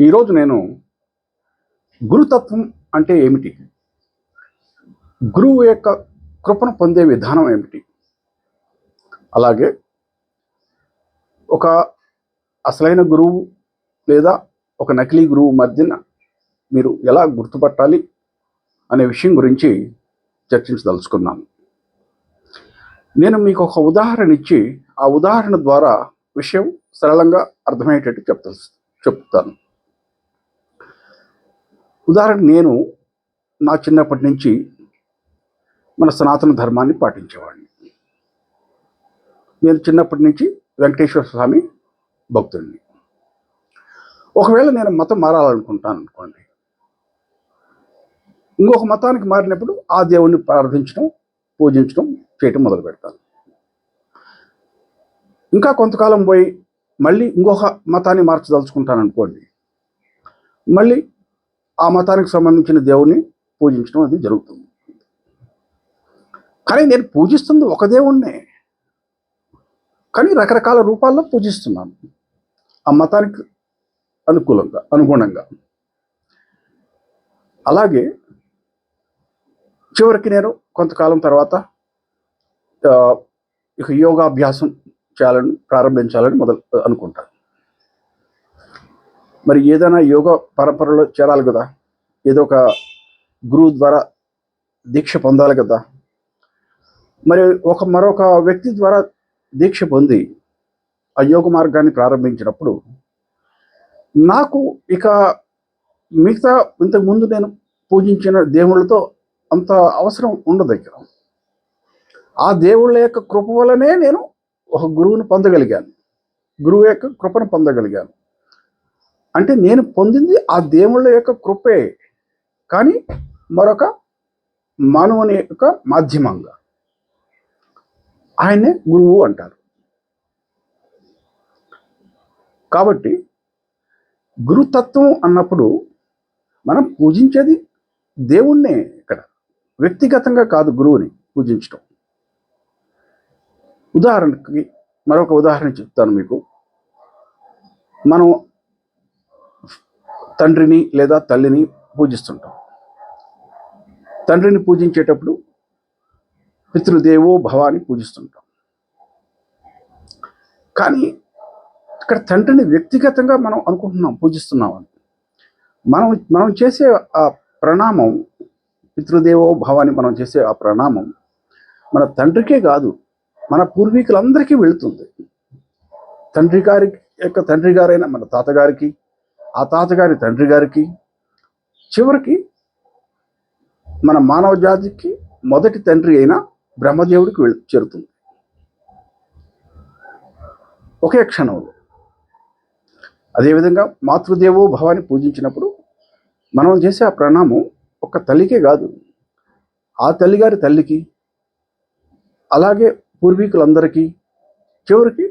ఈరోజు నేను గురుతత్వం అంటే ఏమిటి? గురువు యొక్క కృపను పొందే విధానం ఏమిటి? అలాగే ఒక అసలైన గురువు లేదా ఒక నకిలీ గురువు మధ్యన మీరు ఎలా గుర్తుపట్టాలి అనే విషయం గురించి చర్చించదలుచుకున్నాను. నేను మీకు ఒక ఉదాహరణ ఇచ్చి ఆ ఉదాహరణ ద్వారా విషయం సరళంగా అర్థమయ్యేటట్టు చెప్తా చెప్తాను. ఉదాహరణ నేను నా చిన్నప్పటి నుంచి మన సనాతన ధర్మాన్ని పాటించేవాడిని. నేను చిన్నప్పటి నుంచి వెంకటేశ్వర స్వామి భక్తుడిని. ఒకవేళ నేను మతం మారాలనుకుంటాను అనుకోండి ఇంకొక మతానికి మారినప్పుడు ఆ దేవుణ్ణి ప్రార్థించడం పూజించడం చేయటం మొదలు పెడతాను. ఇంకా కొంతకాలం పోయి మళ్ళీ ఇంకొక మతాన్ని మార్చదలుచుకుంటాను అనుకోండి మళ్ళీ ఆ మతానికి సంబంధించిన దేవుణ్ణి పూజించడం అది జరుగుతుంది. కానీ నేను పూజిస్తుంది ఒక దేవుణ్ణే. కానీ రకరకాల రూపాల్లో పూజిస్తున్నాను. ఆ మతానికి అనుకూలంగా అనుగుణంగా. అలాగే చివరికి నేను కొంతకాలం తర్వాత ఇక యోగాభ్యాసం చేయాలని ప్రారంభించాలని మొదలు అనుకుంటాను. మరి ఏదైనా యోగ పరంపరలో చేరాలి కదా. ఏదో ఒక గురువు ద్వారా దీక్ష పొందాలి కదా. మరి ఒక మరొక వ్యక్తి ద్వారా దీక్ష పొంది ఆ యోగ మార్గాన్ని ప్రారంభించినప్పుడు నాకు ఇక మిగతా ఇంతకు ముందు నేను పూజించిన దేవుళ్ళతో అంత అవసరం ఉండదు ఇక్కడ ఆ దేవుళ్ళ యొక్క కృప వల్లనే నేను ఒక గురువుని పొందగలిగాను. గురువు యొక్క కృపను పొందగలిగాను. అంటే నేను పొందింది ఆ దేవుళ్ళ యొక్క కృపే. కానీ మరొక మానవుని యొక్క మాధ్యమంగా. ఆయనే గురువు అంటారు. కాబట్టి గురుతత్వం అన్నప్పుడు మనం పూజించేది దేవుణ్ణే ఇక్కడ. వ్యక్తిగతంగా కాదు గురువుని పూజించడం ఉదాహరణకి మరొక ఉదాహరణ చెప్తాను మీకు. మనం తండ్రిని లేదా తల్లిని పూజిస్తుంటాం. తండ్రిని పూజించేటప్పుడు పితృదేవో భవాని పూజిస్తుంటాం. కానీ ఇక్కడ తండ్రిని వ్యక్తిగతంగా మనం అనుకుంటున్నాం పూజిస్తున్నాం అని. మనం మనం చేసే ఆ ప్రణామం పితృదేవో భావాన్ని మనం చేసే ఆ ప్రణామం మన తండ్రికే కాదు మన పూర్వీకులందరికీ వెళుతుంది. తండ్రి గారి యొక్క తండ్రి గారైన మన తాతగారికి ఆ తాతగారి తండ్రి గారికి చివరికి మన మానవ జాతికి మొదటి తండ్రి అయిన బ్రహ్మదేవుడికి వెళ్ చేరుతుంది. ఒకే క్షణంలో. అదేవిధంగా మాతృదేవో భవాన్ని పూజించినప్పుడు మనం చేసే ఆ ప్రణామం ఒక తల్లికే కాదు. ఆ తల్లిగారి తల్లికి అలాగే పూర్వీకులందరికీ చివరికి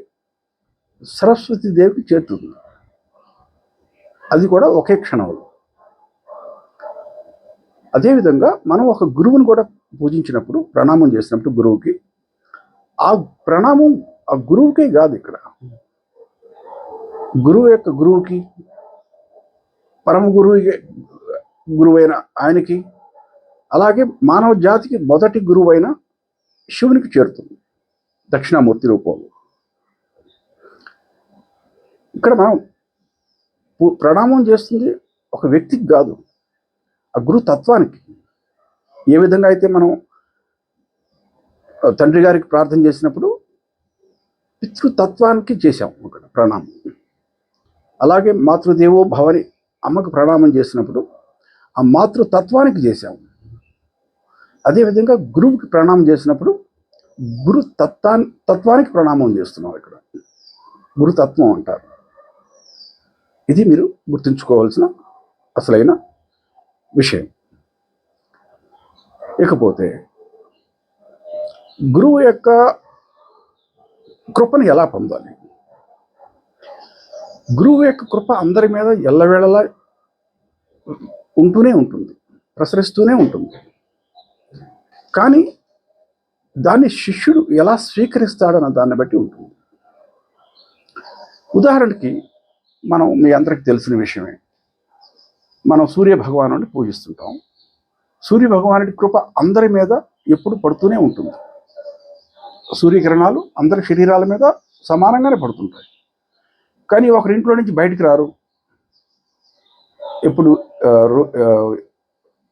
సరస్వతి దేవికి చేరుతుంది. అది కూడా ఒకే క్షణంలో. అదేవిధంగా మనం ఒక గురువుని కూడా పూజించినప్పుడు ప్రణామం చేసినప్పుడు గురువుకి ఆ ప్రణామం ఆ గురువుకే కాదు ఇక్కడ. గురువు యొక్క గురువుకి పరమ గురువుకి గురువైన ఆయనకి అలాగే మానవ జాతికి మొదటి గురువైన శివునికి చేరుతుంది దక్షిణామూర్తి రూపంలో. ఇక్కడ మనం ప్రణామం చేస్తుంది ఒక వ్యక్తికి కాదు ఆ గురు తత్వానికి. ఏ విధంగా అయితే మనం తండ్రి గారికి ప్రార్థన చేసినప్పుడు పితృతత్వానికి చేశాం అక్కడ ప్రణామం. అలాగే మాతృదేవో భవని అమ్మకు ప్రణామం చేసినప్పుడు ఆ మాతృతత్వానికి చేశాం. అదేవిధంగా గురువుకి ప్రణామం చేసినప్పుడు గురు తత్వా తత్వానికి ప్రణామం చేస్తున్నాం ఇక్కడ. గురుతత్వం అంటారు. ఇది మీరు గుర్తుంచుకోవాల్సిన అసలైన విషయం. ఇకపోతే గురువు యొక్క కృపను ఎలా పొందాలి? గురువు యొక్క కృప అందరి మీద ఎల్లవేళలా ఉంటూనే ఉంటుంది ప్రసరిస్తూనే ఉంటుంది. కానీ దాన్ని శిష్యుడు ఎలా స్వీకరిస్తాడన్న దాన్ని బట్టి ఉంటుంది. ఉదాహరణకి మనం మీ అందరికి తెలిసిన విషయమే. మనం సూర్య భగవానుడిని పూజిస్తుంటాం. సూర్య భగవానుడి కృప అందరి మీద ఎప్పుడు పడుతూనే ఉంటుంది. సూర్యకిరణాలు అందరి శరీరాల మీద సమానంగానే పడుతుంటాయి. కానీ ఒకరి ఇంట్లో నుంచి బయటికి రారు. ఎప్పుడు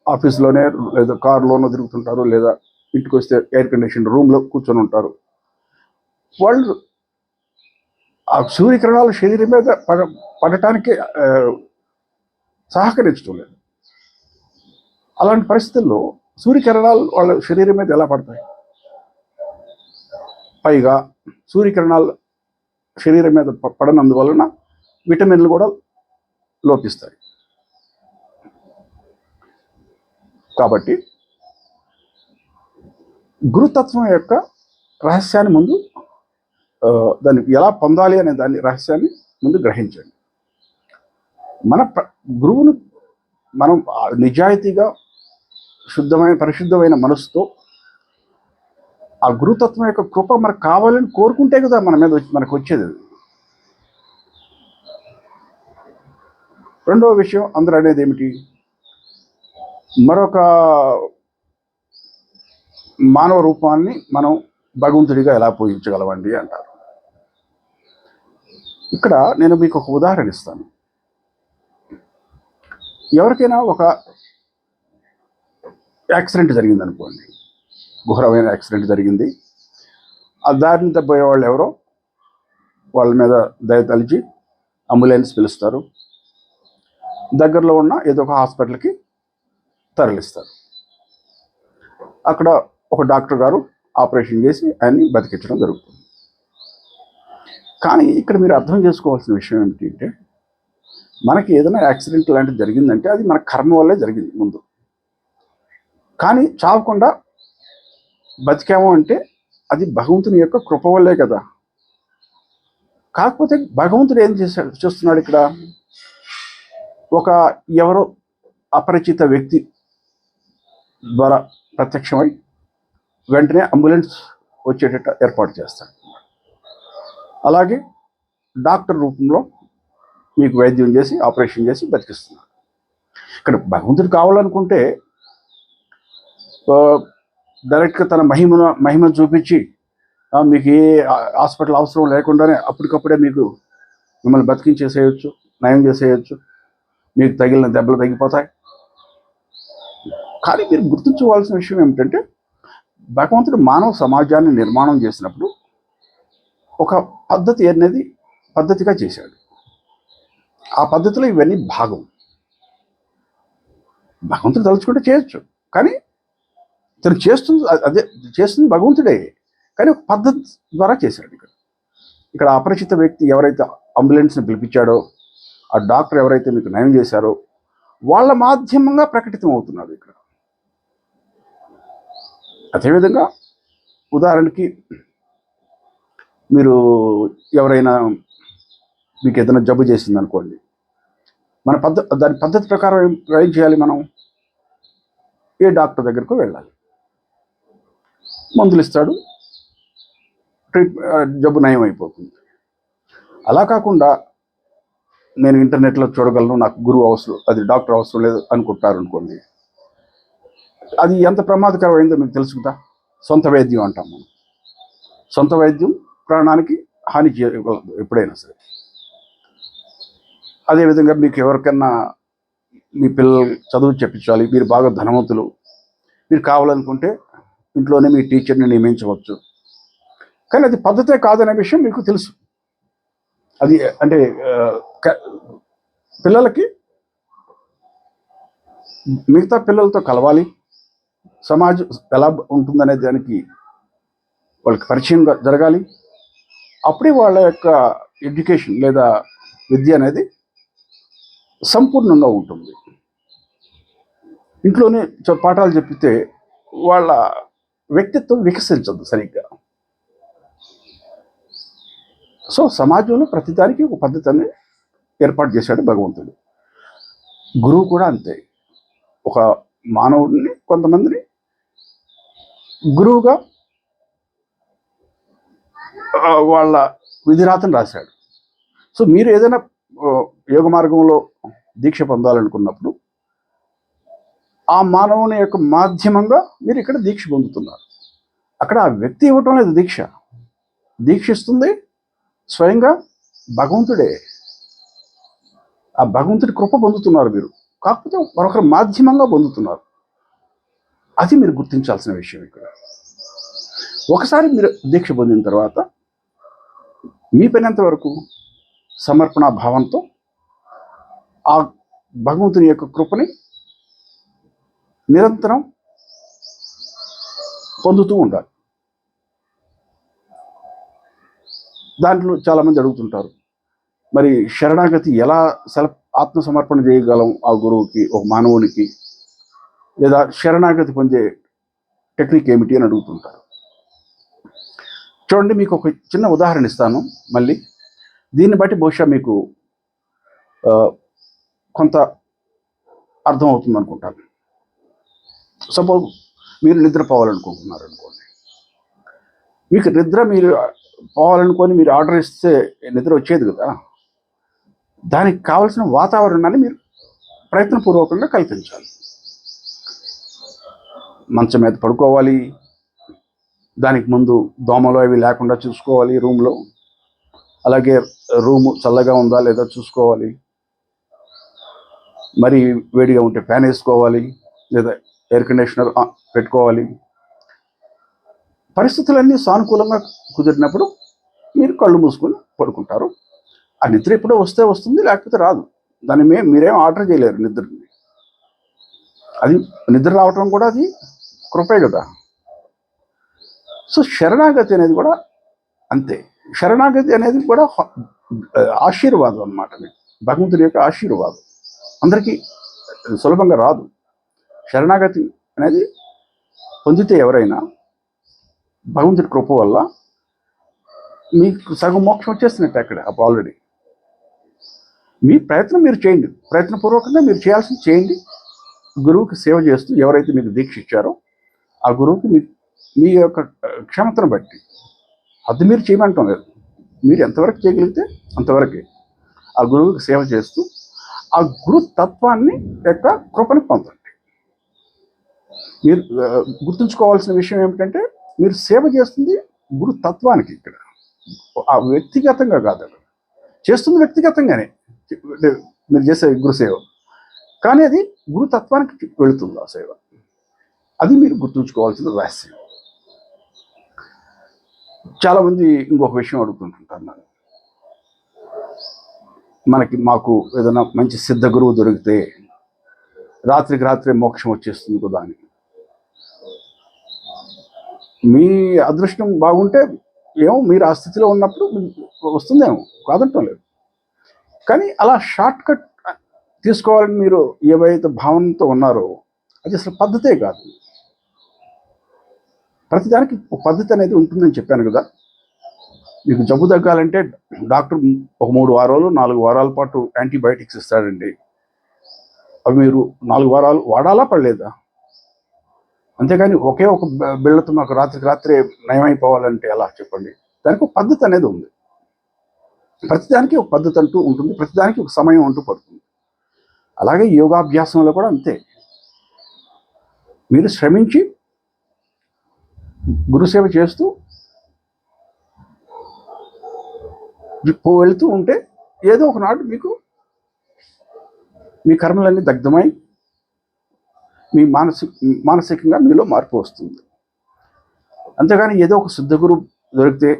ఆఫీస్లోనే లేదా కారులోనో తిరుగుతుంటారు లేదా ఇంటికి వస్తే ఎయిర్ కండిషన్ రూమ్లో కూర్చొని ఉంటారు. వాళ్ళు ఆ సూర్యకిరణాలు శరీరం మీద పడ పడటానికి సహకరించడం లేదు. అలాంటి పరిస్థితుల్లో సూర్యకిరణాలు వాళ్ళ శరీరం మీద ఎలా పడతాయి? పైగా సూర్యకిరణాలు శరీరం మీద పడనందువలన విటమిన్లు కూడా లోపిస్తాయి. కాబట్టి గురుతత్వం యొక్క రహస్యాన్ని ముందు దాన్ని ఎలా పొందాలి అనే దాని రహస్యాన్ని ముందు గ్రహించండి. మన గురువును మనం నిజాయితీగా శుద్ధమైన పరిశుద్ధమైన మనసుతో ఆ గురుతత్వం యొక్క కృప మనకు కావాలని కోరుకుంటే కదా మన మీద వచ్చి- మనకు వచ్చేది రెండవ విషయం అందరూ అనేది ఏమిటి? మరొక మానవ రూపాన్ని మనం భగవంతుడిగా ఎలా పూజించగలవండి అంటారు. ఇక్కడ నేను మీకు ఒక ఉదాహరణ ఇస్తాను. ఎవరికైనా ఒక యాక్సిడెంట్ జరిగింది అనుకోండి ఘోరమైన యాక్సిడెంట్ జరిగింది. ఆ దారిని తప్పోయే వాళ్ళు ఎవరో? వాళ్ళ మీద దయ తలిచి అంబులెన్స్ పిలుస్తారు. దగ్గరలో ఉన్న ఏదో ఒక హాస్పిటల్కి తరలిస్తారు. అక్కడ ఒక డాక్టర్ గారు ఆపరేషన్ చేసి ఆయన్ని బతికించడం జరుగుతుంది. కానీ ఇక్కడ మీరు అర్థం చేసుకోవాల్సిన విషయం ఏమిటి అంటే మనకి ఏదైనా యాక్సిడెంట్ లాంటిది జరిగిందంటే అది మన కర్మ వల్లే జరిగింది ముందు. కానీ చావకుండా బతికాము అంటే అది భగవంతుని యొక్క కృప వల్లే కదా. కాకపోతే భగవంతుడు ఏం చేశాడు? చూస్తున్నాడు ఇక్కడ. ఒక ఎవరో అపరిచిత వ్యక్తి ద్వారా ప్రత్యక్షమై వెంటనే అంబులెన్స్ వచ్చేటట్టు ఏర్పాటు చేస్తాడు. అలాగే డాక్టర్ రూపంలో మీకు వైద్యం చేసి ఆపరేషన్ చేసి బతికిస్తున్నారు. ఇక్కడ భగవంతుడు కావాలనుకుంటే డైరెక్ట్గా తన మహిమను మహిమను చూపించి మీకు ఏ హాస్పిటల్ అవసరం లేకుండానే అప్పటికప్పుడే మీకు మిమ్మల్ని బతికించేసేయచ్చు నయం చేసేయచ్చు. మీకు తగిలిన దెబ్బలు తగ్గిపోతాయి. కానీ మీరు గుర్తుంచుకోవాల్సిన విషయం ఏమిటంటే భగవంతుడు మానవ సమాజాన్ని నిర్మాణం చేసినప్పుడు ఒక పద్ధతి అనేది పద్ధతిగా చేశాడు. ఆ పద్ధతిలో ఇవన్నీ భాగం. భగవంతుడు తలుచుకుంటే చేయొచ్చు. కానీ తను చేస్తుంది అదే చేస్తుంది భగవంతుడే. కానీ ఒక పద్ధతి ద్వారా చేశాడు ఇక్కడ. ఇక్కడ అపరిచిత వ్యక్తి ఎవరైతే అంబులెన్స్ని పిలిపించాడో ఆ డాక్టర్ ఎవరైతే మీకు నయం చేశారో వాళ్ళ మాధ్యమంగా ప్రకటితం అవుతున్నాడు ఇక్కడ. అదేవిధంగా ఉదాహరణకి మీరు ఎవరైనా మీకు ఏదైనా జబ్బు చేసింది అనుకోండి మన పద్ధతి దాని పద్ధతి ప్రకారం ఏం చేయాలి మనం? ఏ డాక్టర్ దగ్గరకు వెళ్ళాలి. మందులు ఇస్తాడు ట్రీట్ జబ్బు నయం అయిపోతుంది. అలా కాకుండా నేను ఇంటర్నెట్లో చూడగలను నాకు గురువు అవసరం అది డాక్టర్ అవసరం లేదు అనుకుంటారు అనుకోండి. అది ఎంత ప్రమాదకరమైందో మీకు తెలుసుకుంటా? సొంత వైద్యం అంటాం మనం. సొంత వైద్యం ప్రాణానికి హాని చేయగలదు ఎప్పుడైనా సరే. అదేవిధంగా మీకు ఎవరికన్నా మీ పిల్లలు చదువు చెప్పించాలి మీరు బాగా ధనవంతులు మీరు కావాలనుకుంటే ఇంట్లోనే మీ టీచర్ని నియమించవచ్చు. కానీ అది పద్ధతే కాదనే విషయం మీకు తెలుసు. అది అంటే పిల్లలకి మిగతా పిల్లలతో కలవాలి. సమాజం ఎలా ఉంటుందనే దానికి వాళ్ళకి పరిచయం జరగాలి. అప్పుడే వాళ్ళ యొక్క ఎడ్యుకేషన్ లేదా విద్య అనేది సంపూర్ణంగా ఉంటుంది. ఇంట్లోనే చ- పాఠాలు చెప్పితే వాళ్ళ వ్యక్తిత్వం వికసించదు సరిగ్గా. సో సమాజంలో ప్రతిదానికి ఒక పద్ధతిని ఏర్పాటు చేశాడు భగవంతుడు. గురువు కూడా అంతే. ఒక మానవుడిని కొంతమందిని గురువుగా వాళ్ళ విధిరాతను రాశాడు. సో మీరు ఏదైనా యోగ మార్గంలో దీక్ష పొందాలనుకున్నప్పుడు ఆ మానవుని యొక్క మాధ్యమంగా మీరు ఇక్కడ దీక్ష పొందుతున్నారు. అక్కడ ఆ వ్యక్తి ఇవ్వటం లేదు దీక్ష. దీక్షిస్తుంది స్వయంగా భగవంతుడే. ఆ భగవంతుడి కృప పొందుతున్నారు మీరు. కాకపోతే మరొకరు మాధ్యమంగా పొందుతున్నారు. అది మీరు గుర్తించాల్సిన విషయం ఇక్కడ. ఒకసారి మీరు దీక్ష పొందిన తర్వాత మీ పైనంత వరకు సమర్పణ భావంతో ఆ భగవంతుని యొక్క కృపని నిరంతరం పొందుతూ ఉండాలి. దాంట్లో చాలామంది అడుగుతుంటారు మరి శరణాగతి ఎలా సెల ఆత్మ సమర్పణ చేయగలం ఆ గురువుకి ఒక మానవునికి? లేదా శరణాగతి పొందే టెక్నిక్ ఏమిటి? అని అడుగుతుంటారు. చూడండి మీకు ఒక చిన్న ఉదాహరణ ఇస్తాను మళ్ళీ. దీన్ని బట్టి బహుశా మీకు కొంత కొంత అర్థమవుతుంది అనుకుంటాను. సపోజ్ మీరు నిద్రపోవాలనుకుంటున్నారు అనుకోండి. మీకు నిద్ర మీరు పోవాలనుకొని మీరు ఆర్డర్ ఇస్తే నిద్ర వచ్చేది కదా. దానికి కావలసిన వాతావరణాన్ని మీరు ప్రయత్నపూర్వకంగా కల్పించాలి. మంచం మీద పడుకోవాలి దానికి ముందు దోమలు అవి లేకుండా చూసుకోవాలి రూమ్లో. అలాగే రూము చల్లగా ఉందా లేదా చూసుకోవాలి. మరి వేడిగా ఉంటే ఫ్యాన్ వేసుకోవాలి లేదా ఎయిర్ కండిషనర్ పెట్టుకోవాలి. పరిస్థితులన్నీ సానుకూలంగా కుదిరినప్పుడు మీరు కళ్ళు మూసుకొని పడుకుంటారు. ఆ నిద్ర ఎప్పుడో వస్తే వస్తుంది లేకపోతే రాదు. దాన్ని మే మీరేం ఆర్డర్ చేయలేరు నిద్రని. అది నిద్ర రావటం కూడా అది కృపే కదా. సో శరణాగతి అనేది కూడా అంతే. శరణాగతి అనేది కూడా ఆశీర్వాదం అన్నమాట భగవంతుడి యొక్క ఆశీర్వాదం. అందరికీ సులభంగా రాదు. శరణాగతి అనేది పొందితే ఎవరైనా భగవంతుడి కృప వల్ల మీకు సగం మోక్షం వచ్చేస్తున్నట్టు అక్కడ ఆల్రెడీ మీ ప్రయత్నం మీరు చేయండి. ప్రయత్నపూర్వకంగా మీరు చేయాల్సింది చేయండి. గురువుకి సేవ చేస్తూ ఎవరైతే మీకు దీక్ష ఇచ్చారో ఆ గురువుకి మీ మీ యొక్క క్షమతను బట్టి. అది మీరు చేయమంటాం లేదు. మీరు ఎంతవరకు చేయగలిగితే అంతవరకే. ఆ గురువుకి సేవ చేస్తూ ఆ గురు తత్వాన్ని యొక్క కృపని పొందండి. మీరు గుర్తుంచుకోవాల్సిన విషయం ఏమిటంటే మీరు సేవ చేస్తుంది గురు తత్వానికి ఇక్కడ. ఆ వ్యక్తిగతంగా కాదు చేస్తుంది వ్యక్తిగతంగానే. మీరు చేసే గురు సేవ. కానీ అది గురుతత్వానికి వెళుతుంది ఆ సేవ. అది మీరు గుర్తుంచుకోవాల్సిన రహస్యం. చాలామంది ఇంకొక విషయం అడుగుతుంటుంటారు నన్ను మనకి మాకు ఏదైనా మంచి సిద్ధ గురువు దొరికితే రాత్రికి రాత్రే మోక్షం వచ్చేస్తుంది కదా అని. మీ అదృష్టం బాగుంటే ఏమో మీరు ఆ స్థితిలో ఉన్నప్పుడు మీకు వస్తుందేమో కాదంటం లేదు. కానీ అలా షార్ట్ కట్ తీసుకోవాలని మీరు ఏవైతే భావనతో ఉన్నారో అది అసలు పద్ధతే కాదు. ప్రతిదానికి ఒక పద్ధతి అనేది ఉంటుందని చెప్పాను కదా. మీకు జబ్బు తగ్గాలంటే డాక్టర్ ఒక మూడు వారాలు నాలుగు వారాల పాటు యాంటీబయాటిక్స్ ఇస్తాడండి. అవి మీరు నాలుగు వారాలు వాడాలా పడలేదా అంతేకాని ఒకే ఒక బిళ్ళతో మాకు రాత్రికి రాత్రే నయమైపోవాలంటే ఎలా చెప్పండి? దానికి ఒక పద్ధతి అనేది ఉంది. ప్రతిదానికి ఒక పద్ధతి అంటూ ఉంటుంది ప్రతిదానికి ఒక సమయం అంటూ పడుతుంది. అలాగే యోగాభ్యాసంలో కూడా అంతే. మీరు శ్రమించి గురుసేవ చేస్తూ పో ఉంటే ఏదో ఒకనాడు మీకు మీ కర్మలన్నీ దగ్ధమై మీ మానసిక మానసికంగా మీలో మార్పు వస్తుంది. అంతేగాని ఏదో ఒక శుద్ధ గురు దొరికితే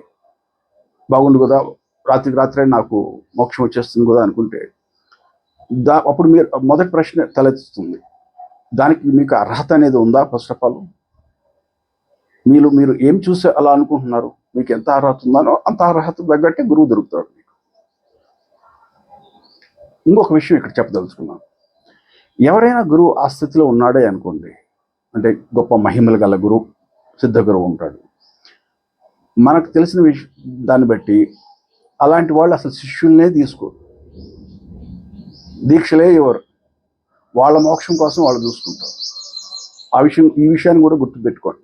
బాగుండు కదా రాత్రికి రాత్రే నాకు మోక్షం వచ్చేస్తుంది కదా అనుకుంటే దా అప్పుడు మీరు మొదటి ప్రశ్న తలెత్తుతుంది. దానికి మీకు అర్హత అనేది ఉందా ఫస్ట్ ఆఫ్ ఆల్? మీరు మీరు ఏం చూసి అలా అనుకుంటున్నారు? మీకు ఎంత అర్హత ఉందనో అంత అర్హత తగ్గట్టే గురువు దొరుకుతాడు మీకు. ఇంకొక విషయం ఇక్కడ చెప్పదలుచుకున్నాను. ఎవరైనా గురువు ఆ స్థితిలో ఉన్నాడే అనుకోండి అంటే గొప్ప మహిమలు గల గురువు సిద్ధ గురువు ఉంటాడు. మనకు తెలిసిన విషయం దాన్ని బట్టి అలాంటి వాళ్ళు అసలు శిష్యుల్నే తీసుకోరు. దీక్షలే ఇవ్వరు వాళ్ళ మోక్షం కోసం వాళ్ళు చూసుకుంటారు. ఆ విషయం ఈ విషయాన్ని కూడా గుర్తుపెట్టుకోండి.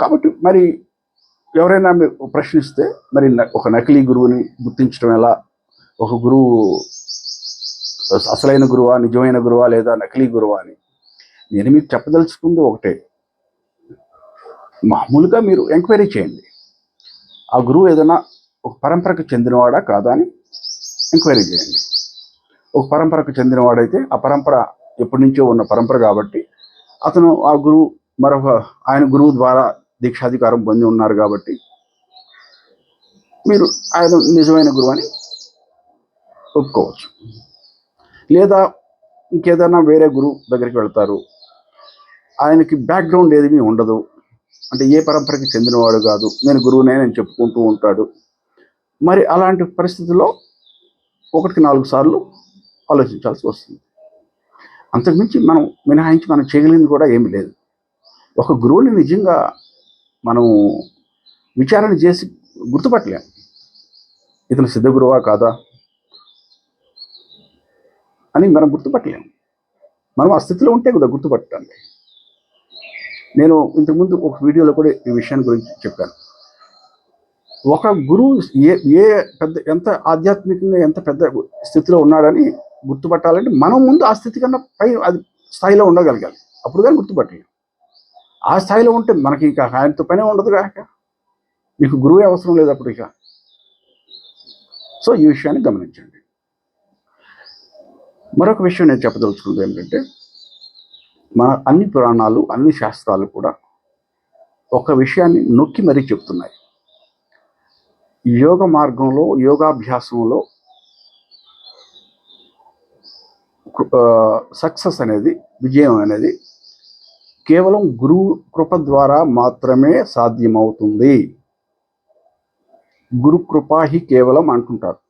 కాబట్టి మరి ఎవరైనా మీరు ప్రశ్నిస్తే మరి న- ఒక నకిలీ గురువుని గుర్తించడం ఎలా? ఒక గురువు అసలైన గురువా నిజమైన గురువా లేదా నకిలీ గురువా అని? నేను మీకు చెప్పదలుచుకుంది ఒకటే. మామూలుగా మీరు ఎంక్వైరీ చేయండి. ఆ గురువు ఏదైనా ఒక పరంపరకు చెందినవాడా కాదా అని ఎంక్వైరీ చేయండి. ఒక పరంపరకు చెందినవాడైతే ఆ పరంపర ఎప్పటి నుంచో ఉన్న పరంపర కాబట్టి అతను ఆ గురువు మరొక ఆయన గురువు ద్వారా దీక్షాధికారం పొంది ఉన్నారు కాబట్టి మీరు ఆయన నిజమైన గురువు అని ఒప్పుకోవచ్చు. లేదా ఇంకేదైనా వేరే గురువు దగ్గరికి వెళ్తారు. ఆయనకి బ్యాక్గ్రౌండ్ ఏమీ ఉండదు. అంటే ఏ పరంపరకి చెందినవాడు కాదు. నేను గురువునే నేను చెప్పుకుంటూ ఉంటాడు. మరి అలాంటి పరిస్థితుల్లో ఒకటికి నాలుగు సార్లు ఆలోచించాల్సి వస్తుంది. అంతకుమించి మనం మినహాయించి మనం చేయగలిగింది కూడా ఏమీ లేదు. ఒక గురువుని నిజంగా మనం విచారణ చేసి గుర్తుపట్టలేం. ఇతను సిద్ధ గురువా కాదా అని మనం గుర్తుపట్టలేము మనం ఆ స్థితిలో ఉంటే కదా గుర్తుపట్టండి నేను ఇంతకుముందు ఒక వీడియోలో కూడా ఈ విషయాన్ని గురించి చెప్పాను. ఒక గురువు ఏ ఏ పెద్ద ఎంత ఆధ్యాత్మికంగా ఎంత పెద్ద స్థితిలో ఉన్నాడని గుర్తుపట్టాలంటే మనం ముందు ఆ స్థితి కన్నా పై అది స్థాయిలో ఉండగలగాలి. అప్పుడు కానీ గుర్తుపట్టలేము ఆ స్థాయిలో ఉంటే మనకి ఇంకా ఆయనతో పనే ఉండదు కాక మీకు గురువే అవసరం లేదు అప్పుడు ఇక. సో ఈ విషయాన్ని గమనించండి. మరొక విషయం నేను చెప్పదలుచుకున్నది ఏంటంటే మన అన్ని పురాణాలు అన్ని శాస్త్రాలు కూడా ఒక విషయాన్ని నొక్కి మరీ చెప్తున్నాయి. యోగ మార్గంలో యోగాభ్యాసంలో సక్సెస్ అనేది విజయం అనేది కేవలం గురువు కృప ద్వారా మాత్రమే సాధ్యమవుతుంది. గురు కృపాహి కేవలం అంటుంటారు.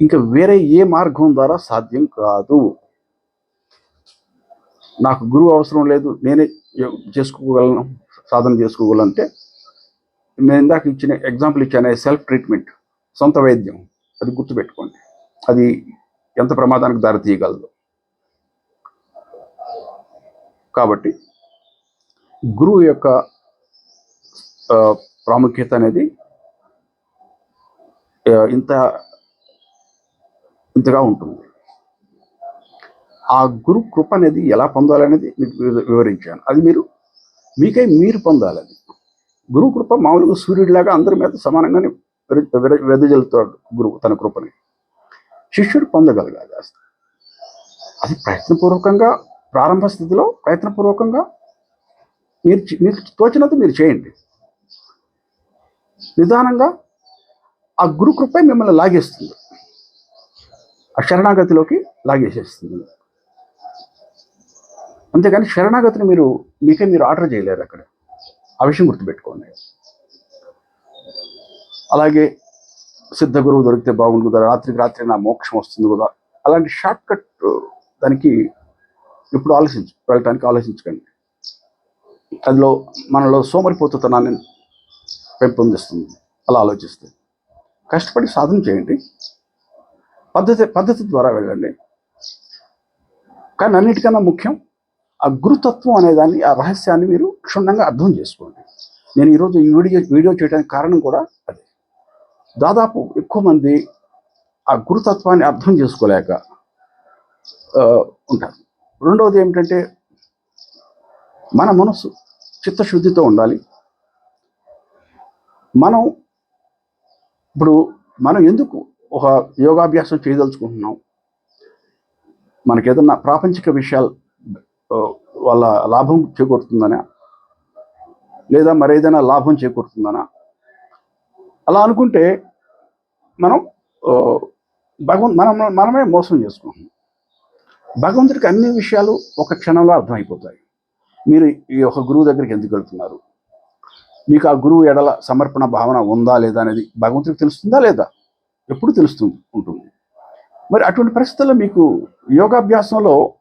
ఇంకా వేరే ఏ మార్గం ద్వారా సాధ్యం కాదు. నాకు గురువు అవసరం లేదు నేనే చేసుకోగలను సాధన చేసుకోగలంటే నేను ఇందాక ఇచ్చిన ఎగ్జాంపుల్ ఇచ్చాను సెల్ఫ్ ట్రీట్మెంట్ సొంత వైద్యం అది గుర్తుపెట్టుకోండి. అది ఎంత ప్రమాదానికి దారి తీయగలదు కాబట్టి గురువు యొక్క ప్రాముఖ్యత అనేది ఇంత ఇంతగా ఉంటుంది. ఆ గురు కృప అనేది ఎలా పొందాలనేది మీకు వివరించాను. అది మీరు మీకై మీరు పొందాలి అది కృప మామూలుగా సూర్యుడిలాగా అందరి మీద సమానంగానే వెదజల్లుతాడు గురువు తన కృపని. శిష్యుడు పొందగలగాలి అది ప్రయత్నపూర్వకంగా ప్రారంభ స్థితిలో ప్రయత్నపూర్వకంగా మీరు మీకు తోచినంత మీరు చేయండి. నిదానంగా ఆ గురుకృపై మిమ్మల్ని లాగేస్తుంది. ఆ శరణాగతిలోకి లాగేసేస్తుంది. అంతేకాని శరణాగతిని మీరు మీకే మీరు ఆర్డర్ చేయలేరు అక్కడ. ఆ విషయం గుర్తుపెట్టుకోండి. అలాగే సిద్ధ గురువు దొరికితే బాగుంది కదా రాత్రికి రాత్రి నా మోక్షం వస్తుంది కదా అలాంటి షార్ట్ కట్ దానికి ఇప్పుడు ఆలోచించు వెళ్ళటానికి ఆలోచించకండి. అందులో మనలో సోమరిపోతుతనాన్ని పెంపొందిస్తుంది. అలా ఆలోచిస్తే. కష్టపడి సాధన చేయండి. పద్ధతి పద్ధతి ద్వారా వెళ్ళండి. కానీ అన్నిటికన్నా ముఖ్యం ఆ గురుతత్వం అనే దాన్ని ఆ రహస్యాన్ని మీరు క్షుణ్ణంగా అర్థం చేసుకోండి. నేను ఈరోజు ఈ వీడియో వీడియో చేయడానికి కారణం కూడా అదే. దాదాపు ఎక్కువ మంది ఆ గురుతత్వాన్ని అర్థం చేసుకోలేక ఉంటారు. రెండవది ఏమిటంటే మన మనసు చిత్తశుద్ధితో ఉండాలి. మనం ఇప్పుడు మనం ఎందుకు ఒక యోగాభ్యాసం చేయదలుచుకుంటున్నాం? మనకి ఏదన్నా ప్రాపంచిక విషయాలు వాళ్ళ లాభం చేకూరుతుందనా? లేదా మరేదైనా లాభం చేకూరుతుందనా? అలా అనుకుంటే మనం భగవన్ మనం మనమే మోసం చేసుకుంటున్నాం. భగవంతుడికి అన్ని విషయాలు ఒక క్షణంలో అర్థమైపోతాయి. మీరు ఈ ఒక గురువు దగ్గరికి ఎందుకు వెళ్తున్నారు? మీకు ఆ గురువు ఎడల సమర్పణ భావన ఉందా లేదా అనేది భగవంతుడికి తెలుస్తుందా లేదా? ఎప్పుడు తెలుస్తుంది ఉంటుంది. మరి అటువంటి పరిస్థితుల్లో మీకు యోగాభ్యాసంలో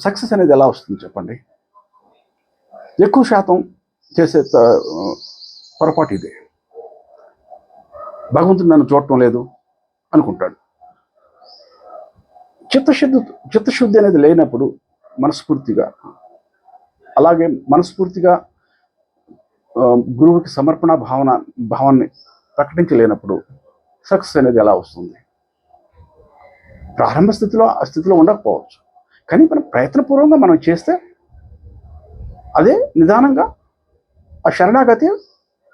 సక్సెస్ అనేది ఎలా వస్తుంది చెప్పండి? ఎక్కువ శాతం చేసే త- పొరపాటు ఇదే. భగవంతుడు నన్ను చూడటం లేదు అనుకుంటాడు. చిత్తశుద్ధి చిత్తశుద్ధి అనేది లేనప్పుడు మనస్ఫూర్తిగా అలాగే మనస్ఫూర్తిగా గురువుకి సమర్పణ భావన భావాన్ని ప్రకటించలేనప్పుడు సక్సెస్ అనేది ఎలా వస్తుంది? ప్రారంభ స్థితిలో ఆ స్థితిలో ఉండకపోవచ్చు. కానీ మనం ప్రయత్నపూర్వకంగా మనం చేస్తే అదే నిదానంగా ఆ శరణాగతి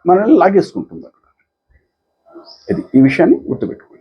మనల్ని లాగేసుకుంటుంది. అక్కడ ఇది ఈ విషయాన్ని గుర్తుపెట్టుకోండి.